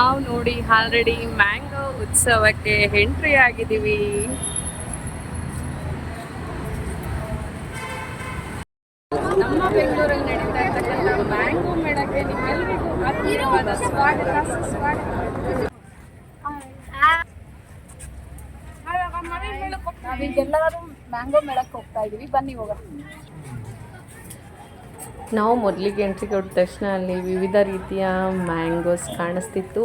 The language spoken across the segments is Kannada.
ನಾವು ನೋಡಿ ಆಲ್ರೆಡಿ ಮ್ಯಾಂಗೋ ಉತ್ಸವಕ್ಕೆ ಎಂಟ್ರಿ ಆಗಿದ್ದೀವಿ. ನಮ್ಮ ಬೆಂಗಳೂರಲ್ಲಿ ನಡೀತಾ ಇರ್ತಕ್ಕಂಥ ಮ್ಯಾಂಗೋ ಮೇಳಕ್ಕೆ ನಿಮ್ಮೆಲ್ಲರಿಗೂ ಆತ್ಮೀಯವಾದ ಸ್ವಾಗತ, ಸುಸ್ವಾಗತ. ನಾವೀಗೆಲ್ಲರೂ ಮ್ಯಾಂಗೋ ಮೇಳಕ್ಕೆ ಹೋಗ್ತಾ ಇದೀವಿ ಬನ್ನಿ ಹೋಗೋಣ. ನಾವು ಮೊದಲಿಗೆ ಎಂಟ್ರಿ ಕೊಟ್ಟ ತಕ್ಷಣ ಅಲ್ಲಿ ವಿವಿಧ ರೀತಿಯ ಮ್ಯಾಂಗೋಸ್ ಕಾಣಿಸ್ತಿತ್ತು.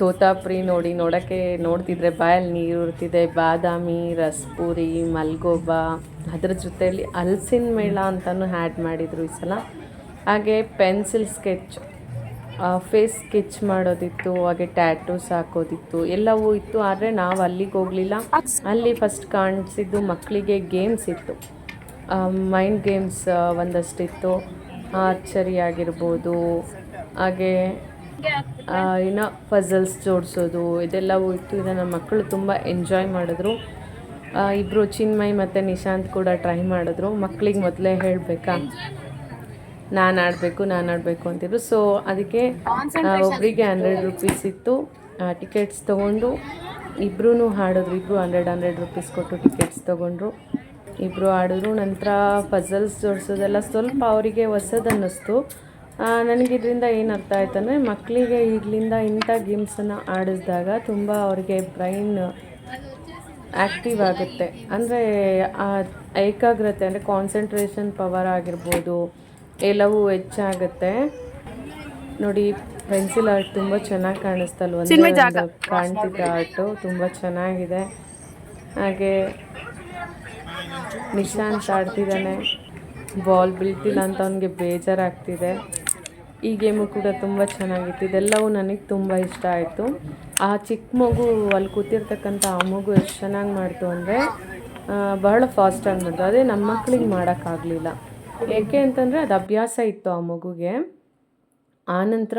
ತೋತಾಪುರಿ ನೋಡಿ, ನೋಡೋಕ್ಕೆ ನೋಡ್ತಿದ್ರೆ ಬಾಯಲ್ಲಿ ನೀರು ಇರ್ತಿದೆ ಬಾದಾಮಿ, ರಸ್ಪೂರಿ, ಮಲ್ಗೋಬಾ, ಅದ್ರ ಜೊತೆಯಲ್ಲಿ ಹಲ್ಸಿನ ಮೇಳ ಅಂತಲೂ ಹ್ಯಾಡ್ ಮಾಡಿದರು ಈ ಸಲ. ಹಾಗೆ ಪೆನ್ಸಿಲ್ ಸ್ಕೆಚ್ ಫೇಸ್ ಸ್ಕೆಚ್ ಮಾಡೋದಿತ್ತು, ಹಾಗೆ ಟ್ಯಾಟೂಸ್ ಹಾಕೋದಿತ್ತು, ಎಲ್ಲವೂ ಇತ್ತು. ಆದರೆ ನಾವು ಅಲ್ಲಿಗೆ ಹೋಗಲಿಲ್ಲ. ಅಲ್ಲಿ ಫಸ್ಟ್ ಕಾಣಿಸಿದ್ದು ಮಕ್ಕಳಿಗೆ ಗೇಮ್ಸ್ ಇತ್ತು. Mind games ಒಂದಷ್ಟಿತ್ತು. ಆರ್ಚರಿ ಆಗಿರ್ಬೋದು ಹಾಗೆ ಏನೋ ಪಝಲ್ಸ್ ಜೋಡಿಸೋದು ಇದೆಲ್ಲವೂ ಇತ್ತು ಇದನ್ನು ಮಕ್ಕಳು ತುಂಬ ಎಂಜಾಯ್ ಮಾಡಿದ್ರು. ಇಬ್ಬರು ಚಿನ್ಮಯ್ ಮತ್ತು ನಿಶಾಂತ್ ಕೂಡ ಟ್ರೈ ಮಾಡಿದ್ರು. ಮಕ್ಕಳಿಗೆ ಮೊದಲೇ ಹೇಳಬೇಕಾ? ನಾನು ಆಡಬೇಕು ನಾನು ಆಡಬೇಕು ಅಂತಿದ್ರು. ಸೊ ಅದಕ್ಕೆ ಒಬ್ಬರಿಗೆ ಹಂಡ್ರೆಡ್ ರುಪೀಸ್ ಇತ್ತು. ಟಿಕೆಟ್ಸ್ ತೊಗೊಂಡು ಇಬ್ಬರೂ ಹಾಡಿದ್ರು. ಇಬ್ಬರು ಹಂಡ್ರೆಡ್ ಹಂಡ್ರೆಡ್ ರುಪೀಸ್ ಕೊಟ್ಟು ಟಿಕೆಟ್ಸ್ ತೊಗೊಂಡ್ರು. ಇಬ್ಬರು ಆಡಿದ್ರು. ನಂತರ ಪಝಲ್ಸ್ ಜೋಡಿಸೋದೆಲ್ಲ ಸ್ವಲ್ಪ ಅವರಿಗೆ ಹೊಸದನ್ನಿಸ್ತು. ನನಗೆ ಇದರಿಂದ ಏನು ಅರ್ಥ ಆಯ್ತು ಅಂದರೆ ಮಕ್ಕಳಿಗೆ ಈಗಲಿಂದ ಇಂಥ ಗೇಮ್ಸನ್ನು ಆಡಿಸಿದಾಗ ತುಂಬ ಅವರಿಗೆ ಬ್ರೈನ್ ಆ್ಯಕ್ಟಿವ್ ಆಗುತ್ತೆ. ಅಂದರೆ ಆ ಏಕಾಗ್ರತೆ ಅಂದರೆ ಕಾನ್ಸಂಟ್ರೇಷನ್ ಪವರ್ ಆಗಿರ್ಬೋದು ಎಲ್ಲವೂ ಹೆಚ್ಚಾಗುತ್ತೆ. ನೋಡಿ ಪೆನ್ಸಿಲ್ ಆರ್ಟ್ ತುಂಬ ಚೆನ್ನಾಗಿ ಕಾಣಿಸ್ತಲ್ವ ಕಾಣ್ತಿದ್ದ ಆರ್ಟು ತುಂಬ ಚೆನ್ನಾಗಿದೆ. ಹಾಗೆ ನಿಶಾಂತ್ ಆಡ್ತಿದ್ದಾನೆ ಬಾಲ್ ಬೀಳ್ತಿಲ್ಲ ಅಂತ ಅವನಿಗೆ ಬೇಜಾರಾಗ್ತಿದೆ. ಈ ಗೇಮು ಕೂಡ ತುಂಬ ಚೆನ್ನಾಗಿತ್ತು. ಇದೆಲ್ಲವೂ ನನಗೆ ತುಂಬ ಇಷ್ಟ ಆಯಿತು. ಆ ಚಿಕ್ಕ ಮಗು ಅಲ್ಲಿ ಕೂತಿರ್ತಕ್ಕಂಥ ಆ ಮಗು ಎಷ್ಟು ಚೆನ್ನಾಗಿ ಮಾಡ್ತು ಅಂದರೆ ಬಹಳ ಫಾಸ್ಟಾಗಿ ಮಾಡ್ತು. ಅದೇ ನಮ್ಮ ಮಕ್ಳಿಗೆ ಮಾಡೋಕ್ಕಾಗಲಿಲ್ಲ ಏಕೆ ಅಂತಂದರೆ ಅದು ಅಭ್ಯಾಸ ಇತ್ತು ಆ ಮಗುಗೆ. ಆನಂತರ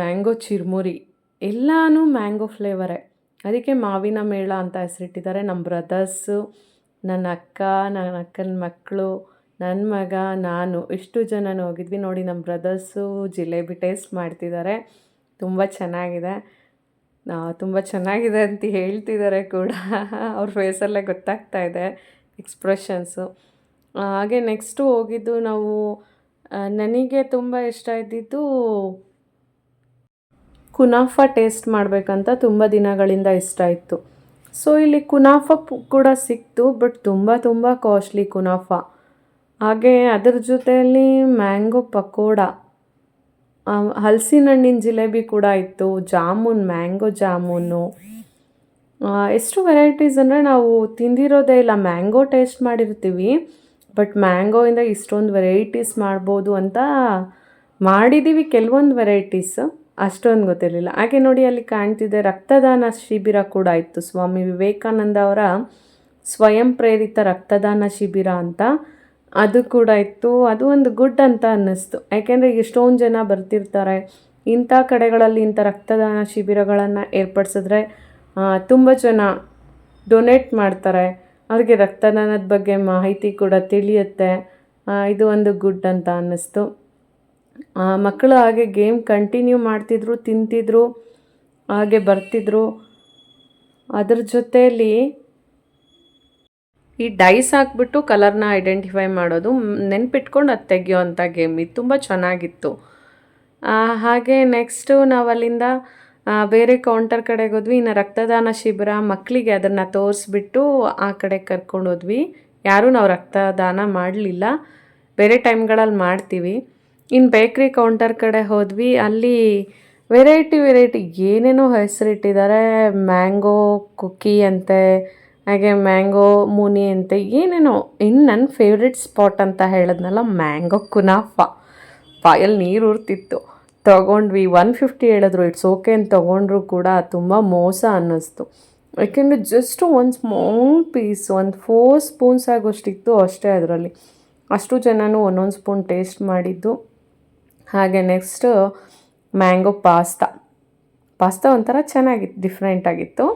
ಮ್ಯಾಂಗೋ ಚಿರ್ಮುರಿ, ಎಲ್ಲನೂ ಮ್ಯಾಂಗೋ ಫ್ಲೇವರೇ. ಅದಕ್ಕೆ ಮಾವಿನ ಮೇಳ ಅಂತ ಹೆಸರಿಟ್ಟಿದ್ದಾರೆ. ನಮ್ಮ ಬ್ರದರ್ಸು ನನ್ನ ಅಕ್ಕ, ನನ್ನ ಅಕ್ಕನ ಮಕ್ಕಳು ನನ್ನ ಮಗ, ನಾನು ಇಷ್ಟು ಜನ ಹೋಗಿದ್ವಿ ನೋಡಿ ನಮ್ಮ ಬ್ರದರ್ಸು ಜಿಲೇಬಿ ಟೇಸ್ಟ್ ಮಾಡ್ತಿದ್ದಾರೆ. ತುಂಬ ಚೆನ್ನಾಗಿದೆ. ತುಂಬ ಚೆನ್ನಾಗಿದೆ ಅಂತ ಹೇಳ್ತಿದ್ದಾರೆ ಕೂಡ. ಅವ್ರ ಫೇಸಲ್ಲೇ ಗೊತ್ತಾಗ್ತಾ ಇದೆ ಎಕ್ಸ್ಪ್ರೆಷನ್ಸು. ಹಾಗೆ ನೆಕ್ಸ್ಟು ಹೋಗಿದ್ದು ನಾವು ನನಗೆ ತುಂಬ ಇಷ್ಟ ಇದ್ದಿದ್ದು ಕುನಾಫ ಟೇಸ್ಟ್ ಮಾಡಬೇಕಂತ ತುಂಬ ದಿನಗಳಿಂದ ಇಷ್ಟ ಇತ್ತು. ಸೊ ಇಲ್ಲಿ ಕುನಾಫ ಕೂಡ ಸಿಕ್ತು ಬಟ್ ತುಂಬ ತುಂಬ ಕಾಸ್ಟ್ಲಿ ಕುನಾಫ. ಹಾಗೆ ಅದರ ಜೊತೆಯಲ್ಲಿ ಮ್ಯಾಂಗೋ ಪಕೋಡ. ಆ, ಹಲಸಿನ ಹಣ್ಣಿನ ಜಿಲೇಬಿ ಕೂಡ ಇತ್ತು ಜಾಮೂನ್ ಮ್ಯಾಂಗೋ ಜಾಮೂನು. ಎಷ್ಟು ವೆರೈಟೀಸ್ ಅಂದರೆ ನಾವು ತಿಂದಿರೋದೇ ಇಲ್ಲ ಮ್ಯಾಂಗೋ ಟೇಸ್ಟ್ ಮಾಡಿರ್ತೀವಿ ಬಟ್ ಮ್ಯಾಂಗೋಯಿಂದ ಇಷ್ಟೊಂದು ವೆರೈಟೀಸ್ ಮಾಡ್ಬೋದು ಅಂತ ಮಾಡಿದ್ದೀವಿ ಕೆಲವೊಂದು ವೆರೈಟೀಸ್ ಅಷ್ಟೊಂದು ಗೊತ್ತಿರಲಿಲ್ಲ. ಹಾಗೆ ನೋಡಿ ಅಲ್ಲಿ ಕಾಣ್ತಿದೆ ರಕ್ತದಾನ ಶಿಬಿರ ಕೂಡ ಇತ್ತು. ಸ್ವಾಮಿ ವಿವೇಕಾನಂದ ಅವರ ಸ್ವಯಂ ಪ್ರೇರಿತ ರಕ್ತದಾನ ಶಿಬಿರ ಅಂತ ಅದು ಕೂಡ ಇತ್ತು. ಅದು ಒಂದು ಗುಡ್ ಅಂತ ಅನ್ನಿಸ್ತು. ಯಾಕೆಂದರೆ ಎಷ್ಟೊಂದು ಜನ ಬರ್ತಿರ್ತಾರೆ. ಇಂಥ ಕಡೆಗಳಲ್ಲಿ ಇಂಥ ರಕ್ತದಾನ ಶಿಬಿರಗಳನ್ನು ಏರ್ಪಡಿಸಿದ್ರೆ ತುಂಬ ಜನ ಡೊನೇಟ್ ಮಾಡ್ತಾರೆ. ಅವ್ರಿಗೆ ರಕ್ತದಾನದ ಬಗ್ಗೆ ಮಾಹಿತಿ ಕೂಡ ತಿಳಿಯುತ್ತೆ. ಇದು ಒಂದು ಗುಡ್ ಅಂತ ಅನ್ನಿಸ್ತು. ಮಕ್ಕಳು ಹಾಗೆ ಗೇಮ್ ಕಂಟಿನ್ಯೂ ಮಾಡ್ತಿದ್ರು, ತಿಂತಿದ್ರು, ಹಾಗೆ ಬರ್ತಿದ್ರು. ಅದ್ರ ಜೊತೆಯಲ್ಲಿ ಈ ಡೈಸ್ ಹಾಕ್ಬಿಟ್ಟು ಕಲರ್ನ ಐಡೆಂಟಿಫೈ ಮಾಡೋದು ನೆನ್ಪಿಟ್ಕೊಂಡು ಅದು ತೆಗಿಯೋವಂಥ ಗೇಮ್. ಇದು ತುಂಬ ಚೆನ್ನಾಗಿತ್ತು. ಹಾಗೆ ನೆಕ್ಸ್ಟು ನಾವು ಅಲ್ಲಿಂದ ಬೇರೆ ಕೌಂಟರ್ ಕಡೆಗೆ ಹೋದ್ವಿ. ಇನ್ನು ರಕ್ತದಾನ ಶಿಬಿರ ಮಕ್ಕಳಿಗೆ ಅದನ್ನು ತೋರಿಸ್ಬಿಟ್ಟು ಆ ಕಡೆ ಕರ್ಕೊಂಡು ಹೋದ್ವಿ. ಯಾರೂ ನಾವು ರಕ್ತದಾನ ಮಾಡಲಿಲ್ಲ. ಬೇರೆ ಟೈಮ್ಗಳಲ್ಲಿ ಮಾಡ್ತೀವಿ. ಇನ್ನು ಬೇಕ್ರಿ ಕೌಂಟರ್ ಕಡೆ ಹೋದ್ವಿ. ಅಲ್ಲಿ ವೆರೈಟಿ ವೆರೈಟಿ ಏನೇನೋ ಹೆಸರಿಟ್ಟಿದ್ದಾರೆ ಮ್ಯಾಂಗೋ ಕುಕ್ಕಿ ಅಂತೆ, ಹಾಗೆ ಮ್ಯಾಂಗೋ ಮುನಿ ಅಂತೆ, ಏನೇನೋ. ಇನ್ನು ನನ್ನ ಫೇವ್ರೆಟ್ ಸ್ಪಾಟ್ ಅಂತ ಹೇಳಿದ್ನಲ್ಲ ಮ್ಯಾಂಗೋ ಕುನಾಫ. ಬಾಯಲ್ಲಿ ನೀರು ಉರ್ತಿತ್ತು ತೊಗೊಂಡ್ವಿ. ಒನ್ ಫಿಫ್ಟಿ ಹೇಳಿದ್ರು. ಇಟ್ಸ್ ಓಕೆ ಅಂತ ತೊಗೊಂಡ್ರು ಕೂಡ. ತುಂಬ ಮೋಸ ಅನ್ನಿಸ್ತು. ಯಾಕೆಂದರೆ ಜಸ್ಟ್ ಒಂದು ಸ್ಮಾಲ್ ಪೀಸ್ ಒಂದು ಫೋರ್ ಸ್ಪೂನ್ಸ್ ಆಗೋಷ್ಟಿತ್ತು ಅಷ್ಟೇ ಅದರಲ್ಲಿ. ಅಷ್ಟು ಜನನೂ ಒಂದೊಂದು ಸ್ಪೂನ್ ಟೇಸ್ಟ್ ಮಾಡಿದ್ದು. ಹಾಗೆ ನೆಕ್ಸ್ಟು ಮ್ಯಾಂಗೋ ಪಾಸ್ತಾ ಪಾಸ್ತಾ ಒಂಥರ ಚೆನ್ನಾಗಿತ್ತು ಡಿಫ್ರೆಂಟ್ ಆಗಿತ್ತು.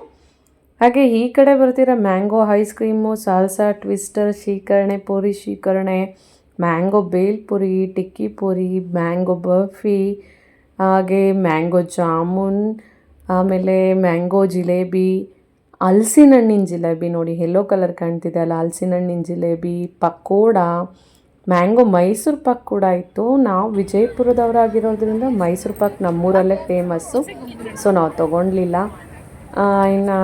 ಹಾಗೆ ಈ ಕಡೆ ಬರ್ತಿರೋ mango ice cream salsa twister ಶೀಕರಣೆ, puri ಶೀಕರಣೆ ಮ್ಯಾಂಗೋ ಬೇಲ್ಪುರಿ ಟಿಕ್ಕಿ ಪೂರಿ ಮ್ಯಾಂಗೋ ಬರ್ಫಿ ಹಾಗೆ ಮ್ಯಾಂಗೋ ಜಾಮೂನ್, ಆಮೇಲೆ ಮ್ಯಾಂಗೋ ಜಿಲೇಬಿ ಹಲ್ಸಿನ ಹಣ್ಣಿನ ಜಿಲೇಬಿ ನೋಡಿ ಯೆಲ್ಲೋ ಕಲರ್ ಕಾಣ್ತಿದೆ ಅಲ್ಲ ಹಲ್ಸಿನ ಹಣ್ಣಿನ ಜಿಲೇಬಿ, ಪಕೋಡ ಮ್ಯಾಂಗೋ ಮೈಸೂರು ಪಾಕ್ ಕೂಡ ಇತ್ತು. ನಾವು ವಿಜಯಪುರದವರಾಗಿರೋದ್ರಿಂದ ಮೈಸೂರು ಪಾಕ್ ನಮ್ಮೂರಲ್ಲೇ ಫೇಮಸ್ಸು. ಸೊ ನಾವು ತೊಗೊಂಡ್ಲಿಲ್ಲ. ಇನ್ನು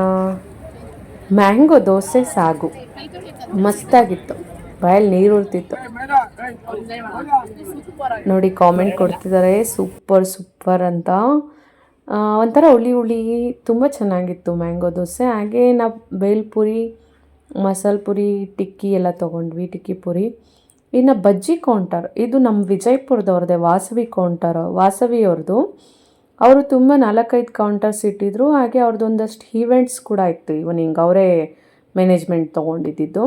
ಮ್ಯಾಂಗೋ ದೋಸೆ ಸಾಗು. ಮಸ್ತಾಗಿತ್ತು. ಬಾಯಲ್ಲಿ ನೀರು ಉರ್ತಿತ್ತು ನೋಡಿ ಕಾಮೆಂಟ್ ಕೊಡ್ತಿದ್ದಾರೆ. ಸೂಪರ್ ಸೂಪರ್ ಅಂತ. ಒಂಥರ ಹುಳಿ ಹುಳಿ, ತುಂಬ ಚೆನ್ನಾಗಿತ್ತು ಮ್ಯಾಂಗೋ ದೋಸೆ. ಹಾಗೆ ನಾವು ಬೇಲ್ಪುರಿ, ಮಸಾಲೆ ಪುರಿ, ಟಿಕ್ಕಿ ಎಲ್ಲ ತೊಗೊಂಡ್ವಿ, ಟಿಕ್ಕಿ ಪುರಿ. ಇನ್ನು ಬಜ್ಜಿ ಕೌಂಟರ್ ಇದು ನಮ್ಮ ವಿಜಯಪುರದವ್ರದ್ದೇ ವಾಸವಿ ಕೌಂಟರ್ ವಾಸವಿಯವ್ರದ್ದು ಅವರು ತುಂಬ ನಾಲ್ಕೈದು ಕೌಂಟರ್ಸ್ ಇಟ್ಟಿದ್ರು, ಹಾಗೆ ಅವ್ರದ್ದು ಒಂದಷ್ಟು ಈವೆಂಟ್ಸ್ ಕೂಡ ಇತ್ತು. ಈವನಿಂಗ್ ಅವರೇ ಮ್ಯಾನೇಜ್ಮೆಂಟ್ ತೊಗೊಂಡಿದ್ದು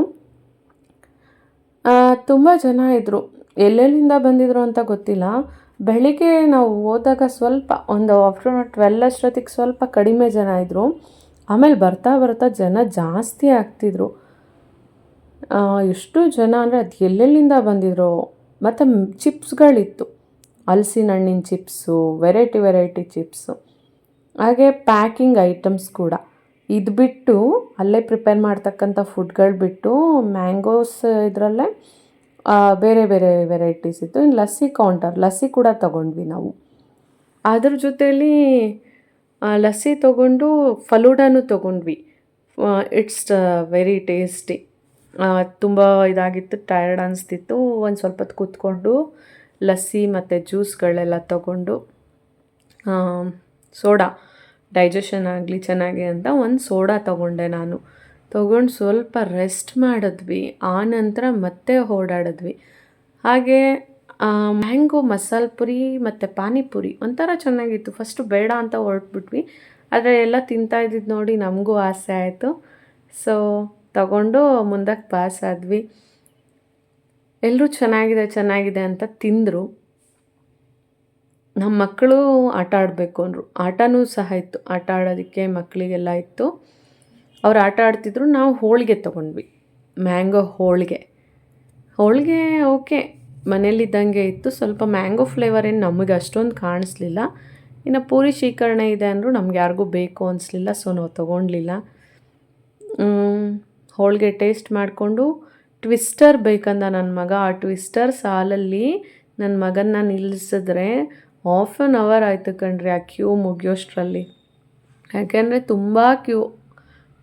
ತುಂಬ ಜನ ಇದ್ದರು ಎಲ್ಲೆಲ್ಲಿಂದ ಬಂದಿದ್ರು ಅಂತ ಗೊತ್ತಿಲ್ಲ. ಬೆಳಿಗ್ಗೆ ನಾವು ಹೋದಾಗ ಸ್ವಲ್ಪ ಒಂದು ಆಫ್ಟರ್ನೂನ್ ಟ್ವೆಲ್ ಅಷ್ಟೊತ್ತಿಗೆ ಸ್ವಲ್ಪ ಕಡಿಮೆ ಜನ ಇದ್ದರು ಆಮೇಲೆ ಬರ್ತಾ ಬರ್ತಾ ಜನ ಜಾಸ್ತಿ ಆಗ್ತಿದ್ರು. ಎಷ್ಟು ಜನ ಅಂದರೆ ಅದು ಎಲ್ಲೆಲ್ಲಿಂದ ಬಂದಿದ್ರು, ಮತ್ತು ಚಿಪ್ಸ್ಗಳಿತ್ತು. ಹಲಸಿನ ಹಣ್ಣಿನ ಚಿಪ್ಸು, ವೆರೈಟಿ ವೆರೈಟಿ ಚಿಪ್ಸು. ಹಾಗೆ ಪ್ಯಾಕಿಂಗ್ ಐಟಮ್ಸ್ ಕೂಡ. ಇದು ಬಿಟ್ಟು ಅಲ್ಲೇ ಪ್ರಿಪೇರ್ ಮಾಡ್ತಕ್ಕಂಥ ಫುಡ್ಗಳು ಬಿಟ್ಟು ಮ್ಯಾಂಗೋಸ್ ಇದರಲ್ಲೇ ಬೇರೆ ಬೇರೆ ವೆರೈಟೀಸ್ ಇತ್ತು. ಇನ್ನು ಲಸ್ಸಿ ಕೌಂಟರ್, ಲಸ್ಸಿ ಕೂಡ ತಗೊಂಡ್ವಿ ನಾವು. ಅದ್ರ ಜೊತೇಲಿ ಲಸ್ಸಿ ತೊಗೊಂಡು ಫಲೂಡಾನು ತೊಗೊಂಡ್ವಿ. It's very tasty. ತುಂಬ ಇದಾಗಿತ್ತು ಟಯರ್ಡ್ ಅನಿಸ್ತಿತ್ತು. ಒಂದು ಸ್ವಲ್ಪ ಹೊತ್ತು ಕೂತ್ಕೊಂಡು ಲಸ್ಸಿ ಮತ್ತು ಜ್ಯೂಸ್ಗಳೆಲ್ಲ ತಗೊಂಡು ಸೋಡಾ ಡೈಜೆಷನ್ ಆಗಲಿ ಚೆನ್ನಾಗಿ ಅಂತ ಒಂದು ಸೋಡಾ ತಗೊಂಡೆ ನಾನು. ತೊಗೊಂಡು ಸ್ವಲ್ಪ ರೆಸ್ಟ್ ಮಾಡಿದ್ವಿ. ಆ ನಂತರ ಮತ್ತೆ ಓಡಾಡಿದ್ವಿ. ಹಾಗೆ ಮ್ಯಾಂಗೋ ಮಸಾಲೆ ಪುರಿ ಮತ್ತು ಪಾನಿಪುರಿ ಒಂಥರ ಚೆನ್ನಾಗಿತ್ತು. ಫಸ್ಟು ಬೇಡ ಅಂತ ಹೊರಟ್ಬಿಟ್ವಿ. ಆದರೆ ಎಲ್ಲ ತಿಂತಾ ಇದ್ದಿದ್ದು ನೋಡಿ ನಮಗೂ ಆಸೆ ಆಯಿತು. ಸೊ ತಗೊಂಡು ಮುಂದಕ್ಕೆ ಪಾಸ್ ಆದ್ವಿ. ಎಲ್ಲರೂ ಚೆನ್ನಾಗಿದೆ ಚೆನ್ನಾಗಿದೆ ಅಂತ ತಿಂದರು. ನಮ್ಮ ಮಕ್ಕಳು ಆಟ ಆಡಬೇಕು ಅಂದರು. ಆಟನೂ ಸಹ ಇತ್ತು. ಆಟ ಆಡೋದಕ್ಕೆ ಮಕ್ಕಳಿಗೆಲ್ಲ ಇತ್ತು. ಅವ್ರು ಆಟ ಆಡ್ತಿದ್ರು. ನಾವು ಹೋಳಿಗೆ ತೊಗೊಂಡ್ವಿ. ಮ್ಯಾಂಗೋ ಹೋಳಿಗೆ. ಹೋಳಿಗೆ ಓಕೆ. ಮನೇಲಿದ್ದಂಗೆ ಇತ್ತು. ಸ್ವಲ್ಪ ಮ್ಯಾಂಗೋ ಫ್ಲೇವರ್ ಏನು ನಮಗೆ ಅಷ್ಟೊಂದು ಕಾಣಿಸ್ಲಿಲ್ಲ. ಇನ್ನು ಪೂರಿ ಶೀಕರಣೆ ಇದೆ ಅಂದರು ನಮ್ಗೆ ಯಾರಿಗೂ ಬೇಕು ಅನಿಸ್ಲಿಲ್ಲ. ಸೊ ನಾವು ತೊಗೊಂಡ್ಲಿಲ್ಲ. ಹೋಳಿಗೆ ಟೇಸ್ಟ್ ಮಾಡಿಕೊಂಡು ಟ್ವಿಸ್ಟರ್ ಬೇಕಂದ ನನ್ನ ಮಗ. ಆ ಟ್ವಿಸ್ಟರ್ ಸಾಲಲ್ಲಿ ನನ್ನ ಮಗನ್ನ ನಿಲ್ಲಿಸಿದ್ರೆ ಹಾಫ್ ಆನ್ ಅವರ್ ಆಯಿತು ಕಣ್ರಿ ಆ ಕ್ಯೂ ಮುಗಿಯೋಷ್ಟರಲ್ಲಿ. ಯಾಕೆಂದರೆ ತುಂಬ ಕ್ಯೂ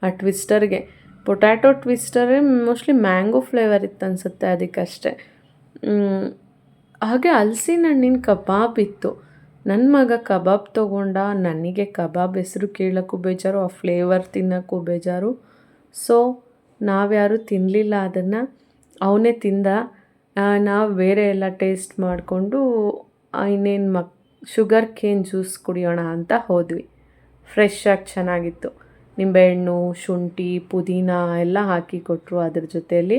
ಆ ಟ್ವಿಸ್ಟರ್ಗೆ. ಪೊಟ್ಯಾಟೊ ಟ್ವಿಸ್ಟರೇ ಮೋಸ್ಟ್ಲಿ ಮ್ಯಾಂಗೋ ಫ್ಲೇವರ್ ಇತ್ತು ಅನಿಸುತ್ತೆ ಅದಕ್ಕಷ್ಟೇ. ಹಾಗೆ ಹಲ್ಸಿನ ಹಣ್ಣಿನ ಕಬಾಬ್ ಇತ್ತು. ನನ್ನ ಮಗ ಕಬಾಬ್ ತೊಗೊಂಡ, ನನಗೆ ಕಬಾಬ್ ಹೆಸರು ಕೇಳೋಕ್ಕೂ ಬೇಜಾರು, ಆ ಫ್ಲೇವರ್ ತಿನ್ನೋಕ್ಕೂ ಬೇಜಾರು. ಸೊ ನಾವ್ಯಾರು ತಿನ್ನಲಿಲ್ಲ ಅದನ್ನು, ಅವನೇ ತಿಂದ. ನಾವು ಬೇರೆ ಎಲ್ಲ ಟೇಸ್ಟ್ ಮಾಡಿಕೊಂಡು ಇನ್ನೇನು ಮಕ್, ಶುಗರ್ ಕೇನ್ ಜ್ಯೂಸ್ ಕುಡಿಯೋಣ ಅಂತ ಹೋದ್ವಿ. ಫ್ರೆಶ್ಶಾಗಿ ಚೆನ್ನಾಗಿತ್ತು. ನಿಂಬೆಹಣ್ಣು, ಶುಂಠಿ, ಪುದೀನ ಎಲ್ಲ ಹಾಕಿ ಕೊಟ್ಟರು ಅದ್ರ ಜೊತೆಯಲ್ಲಿ.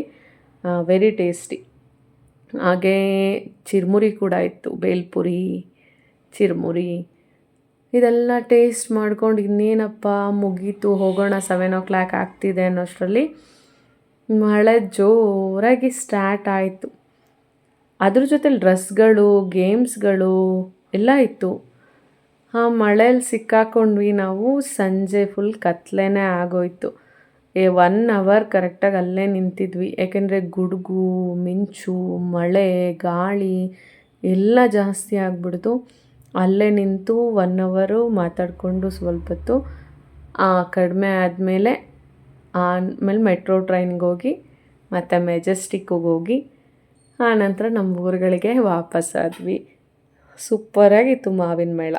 ವೆರಿ ಟೇಸ್ಟಿ ಹಾಗೇ ಚಿರ್ಮುರಿ ಕೂಡ ಇತ್ತು. ಬೇಲ್ಪುರಿ, ಚಿರ್ಮುರಿ. ಇದೆಲ್ಲ ಟೇಸ್ಟ್ ಮಾಡ್ಕೊಂಡು ಇನ್ನೇನಪ್ಪ, ಮುಗೀತು, ಹೋಗೋಣ ಸೆವೆನ್ ಓ ಕ್ಲಾಕ್ ಆಗ್ತಿದೆ ಅನ್ನೋಷ್ಟರಲ್ಲಿ ಮಳೆ ಜೋರಾಗಿ ಸ್ಟಾರ್ಟ್ ಆಯಿತು. ಅದ್ರ ಜೊತೆಲಿ ಡ್ರೆಸ್ಗಳು ಗೇಮ್ಸ್ಗಳು ಎಲ್ಲ ಇತ್ತು. ಆ ಮಳೇಲಿ ಸಿಕ್ಕಾಕೊಂಡ್ವಿ ನಾವು ಸಂಜೆ ಫುಲ್ ಕತ್ಲೇ ಆಗೋಯ್ತು. ಏ ಒನ್ ಅವರ್ ಕರೆಕ್ಟಾಗಿ ಅಲ್ಲೇ ನಿಂತಿದ್ವಿ. ಯಾಕೆಂದರೆ ಗುಡುಗು, ಮಿಂಚು, ಮಳೆ, ಗಾಳಿ ಎಲ್ಲ ಜಾಸ್ತಿ ಆಗಿಬಿಡ್ತು. ಅಲ್ಲೇ ನಿಂತು ಒನ್ ಅವರು ಮಾತಾಡಿಕೊಂಡು ಸ್ವಲ್ಪ ಹೊತ್ತು ಕಡಿಮೆ ಆದಮೇಲೆ ಆಮೇಲೆ ಮೆಟ್ರೋ ಟ್ರೈನ್ಗೆ ಹೋಗಿ ಮತ್ತು ಮೆಜೆಸ್ಟಿಕ್ಕಿಗೆ ಹೋಗಿ, ಆನಂತರ ನಮ್ಮ ಊರುಗಳಿಗೆ ವಾಪಸ್ ಆದ್ವಿ ಸೂಪರಾಗಿತ್ತು ಮಾವಿನ ಮೇಳ.